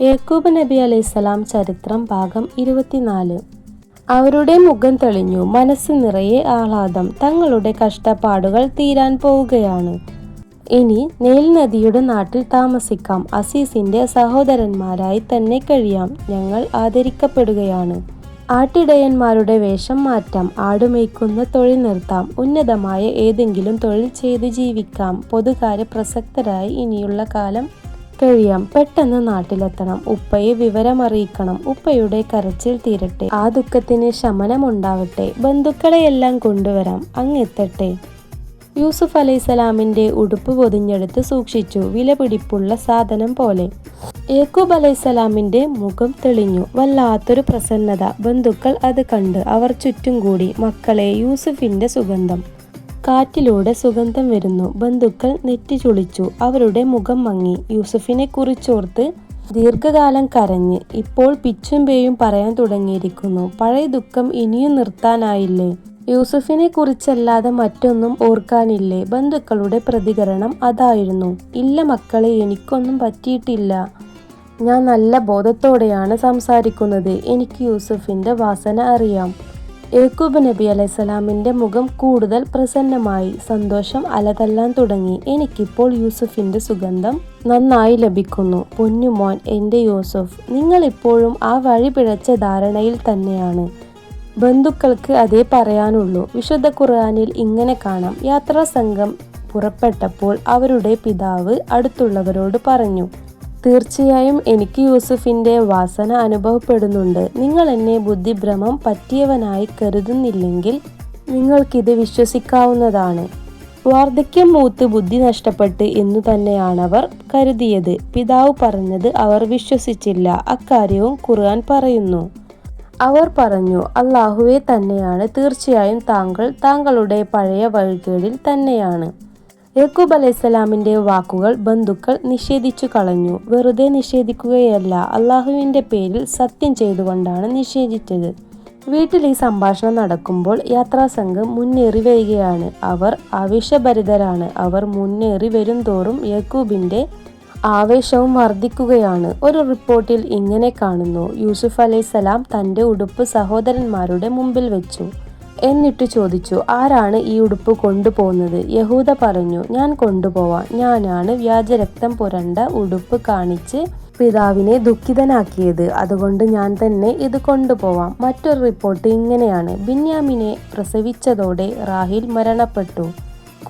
യേക്കൂബ് നബി അലൈഹിസ്സലാം ചരിത്രം ഭാഗം ഇരുപത്തിനാല്. അവരുടെ മുഖം തെളിഞ്ഞു മനസ്സ് നിറയെ ആഹ്ലാദം തങ്ങളുടെ കഷ്ടപ്പാടുകൾ തീരാൻ പോവുകയാണ്. ഇനി നെയിൽ നദിയുടെ നാട്ടിൽ താമസിക്കാം അസീസിന്റെ സഹോദരന്മാരായി തന്നെ കഴിയാം ഞങ്ങൾ ആദരിക്കപ്പെടുകയാണ്. ആട്ടിടയന്മാരുടെ വേഷം മാറ്റാം ആടുമേയ്ക്കുന്ന തൊഴിൽ നിർത്താം ഉന്നതമായ ഏതെങ്കിലും തൊഴിൽ ചെയ്ത് ജീവിക്കാം പൊതുകാര്യ പ്രസക്തരായി ഇനിയുള്ള കാലം കഴിയാം. പെട്ടെന്ന് നാട്ടിലെത്തണം. ഉപ്പയെ വിവരമറിയിക്കണം. ഉപ്പയുടെ കരച്ചിൽ തീരട്ടെ. ആ ദുഃഖത്തിന് ശമനമുണ്ടാവട്ടെ. ബന്ധുക്കളെയെല്ലാം കൊണ്ടുവരാം. അങ്ങെത്തട്ടെ. യൂസുഫ് അലൈസലാമിന്റെ ഉടുപ്പ് പൊതിഞ്ഞെടുത്ത് സൂക്ഷിച്ചു. വിലപിടിപ്പുള്ള സാധനം പോലെ. യേക്കൂബ് അലൈസലാമിന്റെ മുഖം തെളിഞ്ഞു. വല്ലാത്തൊരു പ്രസന്നത. ബന്ധുക്കൾ അത് കണ്ട് അവർ ചുറ്റും കൂടി. മക്കളെ യൂസുഫിന്റെ സുഗന്ധം. കാറ്റിലൂടെ സുഗന്ധം വരുന്നു. ബന്ധുക്കൾ നെറ്റി ചുളിച്ചു. അവരുടെ മുഖം മങ്ങി. യൂസഫിനെ കുറിച്ചോർത്ത് ദീർഘകാലം കരഞ്ഞ്. ഇപ്പോൾ പിച്ചും പേയും പറയാൻ തുടങ്ങിയിരിക്കുന്നു. പഴയ ദുഃഖം ഇനിയും നിർത്താനായില്ലേ യൂസഫിനെ കുറിച്ചല്ലാതെ മറ്റൊന്നും ഓർക്കാനില്ലേ? ബന്ധുക്കളുടെ പ്രതികരണം അതായിരുന്നു. ഇല്ല മക്കളെ എനിക്കൊന്നും പറ്റിയിട്ടില്ല. ഞാൻ നല്ല ബോധത്തോടെയാണ് സംസാരിക്കുന്നത്. എനിക്ക് യൂസഫിന്റെ വാസന അറിയാം. യേക്കൂബ് നബി അലൈഹിസ്സലാമിന്റെ മുഖം കൂടുതൽ പ്രസന്നമായി സന്തോഷം അലതല്ലാൻ തുടങ്ങി. എനിക്കിപ്പോൾ യൂസുഫിന്റെ സുഗന്ധം നന്നായി ലഭിക്കുന്നു. പൊന്നുമോൻ എന്റെ യൂസുഫ് നിങ്ങൾ ഇപ്പോഴും ആ വഴി പിഴച്ച ധാരണയിൽ തന്നെയാണ്. ബന്ധുക്കൾക്ക് അതേ പറയാനുള്ളൂ. വിശുദ്ധ ഖുർആാനിൽ ഇങ്ങനെ കാണാം. യാത്രാ സംഘം പുറപ്പെട്ടപ്പോൾ അവരുടെ പിതാവ് അടുത്തുള്ളവരോട് പറഞ്ഞു തീർച്ചയായും എനിക്ക് യൂസഫിന്റെ വാസന അനുഭവപ്പെടുന്നുണ്ട്. നിങ്ങൾ എന്നെ ബുദ്ധിഭ്രമം പറ്റിയവനായി കരുതുന്നില്ലെങ്കിൽ നിങ്ങൾക്കിത് വിശ്വസിക്കാവുന്നതാണ്. വാർദ്ധക്യം മൂത്ത് ബുദ്ധി നഷ്ടപ്പെട്ട് എന്നു തന്നെയാണവർ കരുതിയത്. പിതാവ് പറഞ്ഞത് അവർ വിശ്വസിച്ചില്ല. അക്കാര്യവും ഖുർആൻ പറയുന്നു. അവർ പറഞ്ഞു അള്ളാഹുവെ തന്നെയാണ്. തീർച്ചയായും താങ്കൾ താങ്കളുടെ പഴയ വഴികേടിൽ തന്നെയാണ്. യക്കൂബ് അലൈഹിസ്സലാമിന്റെ വാക്കുകൾ ബന്ധുക്കൾ നിഷേധിച്ചു കളഞ്ഞു വെറുതെ നിഷേധിക്കുകയല്ല അള്ളാഹുവിന്റെ പേരിൽ സത്യം ചെയ്തുകൊണ്ടാണ് നിഷേധിച്ചത്. വീട്ടിൽ ഈ സംഭാഷണം നടക്കുമ്പോൾ യാത്രാസംഘം മുന്നേറി വരികയാണ്. അവർ ആവേശഭരിതരാണ്. അവർ മുന്നേറി വരും തോറും യക്കൂബിന്റെ ആവേശവും വർദ്ധിക്കുകയാണ് ഒരു റിപ്പോർട്ടിൽ ഇങ്ങനെ കാണുന്നു. യൂസുഫ് അലൈഹിസ്സലാം തന്റെ ഉടുപ്പ് സഹോദരന്മാരുടെ മുമ്പിൽ വെച്ചു. എന്നിട്ട് ചോദിച്ചു ആരാണ് ഈ ഉടുപ്പ് കൊണ്ടുപോകുന്നത്? യഹൂദ പറഞ്ഞു ഞാൻ കൊണ്ടുപോവാം. ഞാനാണ് വ്യാജരക്തം പുരണ്ട ഉടുപ്പ് കാണിച്ച് പിതാവിനെ ദുഃഖിതനാക്കിയത്. അതുകൊണ്ട് ഞാൻ തന്നെ ഇത് കൊണ്ടുപോവാം. മറ്റൊരു റിപ്പോർട്ട് ഇങ്ങനെയാണ്. ബിന്യാമിനെ പ്രസവിച്ചതോടെ റാഹിൽ മരണപ്പെട്ടു.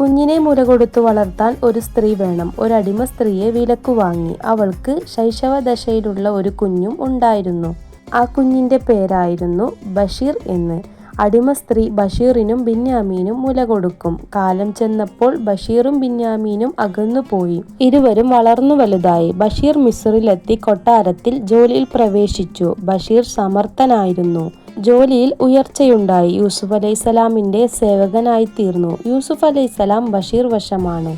കുഞ്ഞിനെ മുര കൊടുത്തു വളർത്താൻ ഒരു സ്ത്രീ വേണം. ഒരടിമ സ്ത്രീയെ വിലക്കു വാങ്ങി. അവൾക്ക് ശൈശവദശയിലുള്ള ഒരു കുഞ്ഞും ഉണ്ടായിരുന്നു. ആ കുഞ്ഞിന്റെ പേരായിരുന്നു ബഷീർ എന്ന്. അടിമ സ്ത്രീ ബഷീറിനും ബിന്യാമീനും മുല കൊടുക്കും. കാലം ചെന്നപ്പോൾ ബഷീറും ബിന്യാമീനും അകന്നുപോയി ഇരുവരും വളർന്നു വലുതായി. ബഷീർ മിസ്റിലെത്തി കൊട്ടാരത്തിൽ ജോലിയിൽ പ്രവേശിച്ചു. ബഷീർ സമർത്ഥനായിരുന്നു. ജോലിയിൽ ഉയർച്ചയുണ്ടായി. യൂസുഫ് അലൈഹിസ്സലാമിന്റെ സേവകനായി തീർന്നു. യൂസുഫ് അലൈഹിസ്സലാം ബഷീർ വശമാണ്.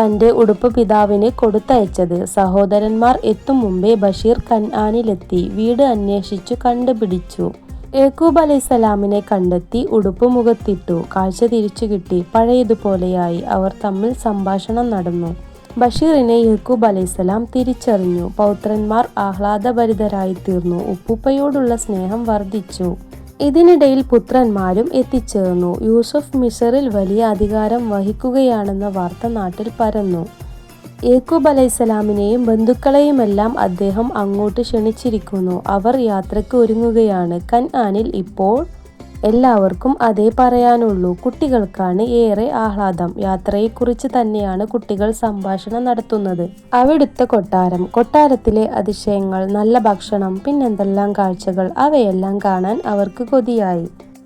തന്റെ ഉടുപ്പ് പിതാവിന് കൊടുത്തയച്ചത്. സഹോദരന്മാർ എത്തും മുമ്പേ ബഷീർ കൻആാനിലെത്തി വീട് അന്വേഷിച്ചു കണ്ടുപിടിച്ചു. യേക്കൂബ് അലൈസലാമിനെ കണ്ടെത്തി ഉടുപ്പ് മുഖത്തിട്ടു കാഴ്ച തിരിച്ചു കിട്ടി. പഴയതുപോലെയായി അവർ തമ്മിൽ സംഭാഷണം നടന്നു. ബഷീറിനെ യഹൂബ് അലൈസലാം തിരിച്ചറിഞ്ഞു. പൗത്രന്മാർ ആഹ്ലാദഭരിതരായി തീർന്നു ഉപ്പുപ്പയോടുള്ള സ്നേഹം വർദ്ധിച്ചു. ഇതിനിടയിൽ പുത്രന്മാരും എത്തിച്ചേർന്നു. യൂസഫ് മിസറിൽ വലിയ അധികാരം വഹിക്കുകയാണെന്ന വാർത്ത നാട്ടിൽ പരന്നു. യേക്കൂബ് അലൈസലാമിനെയും ബന്ധുക്കളെയുമെല്ലാം അദ്ദേഹം അങ്ങോട്ട് ക്ഷണിച്ചിരിക്കുന്നു. അവർ യാത്രയ്ക്ക് ഒരുങ്ങുകയാണ്. കൻആനിൽ ഇപ്പോൾ എല്ലാവർക്കും അതേ പറയാനുള്ളൂ. കുട്ടികൾക്കാണ് ഏറെ ആഹ്ലാദം. യാത്രയെക്കുറിച്ച് തന്നെയാണ് കുട്ടികൾ സംഭാഷണം നടത്തുന്നത്. അവിടുത്തെ കൊട്ടാരം. കൊട്ടാരത്തിലെ അതിശയങ്ങൾ നല്ല ഭക്ഷണം പിന്നെന്തെല്ലാം കാഴ്ചകൾ അവയെല്ലാം കാണാൻ അവർക്ക് കൊതിയായി.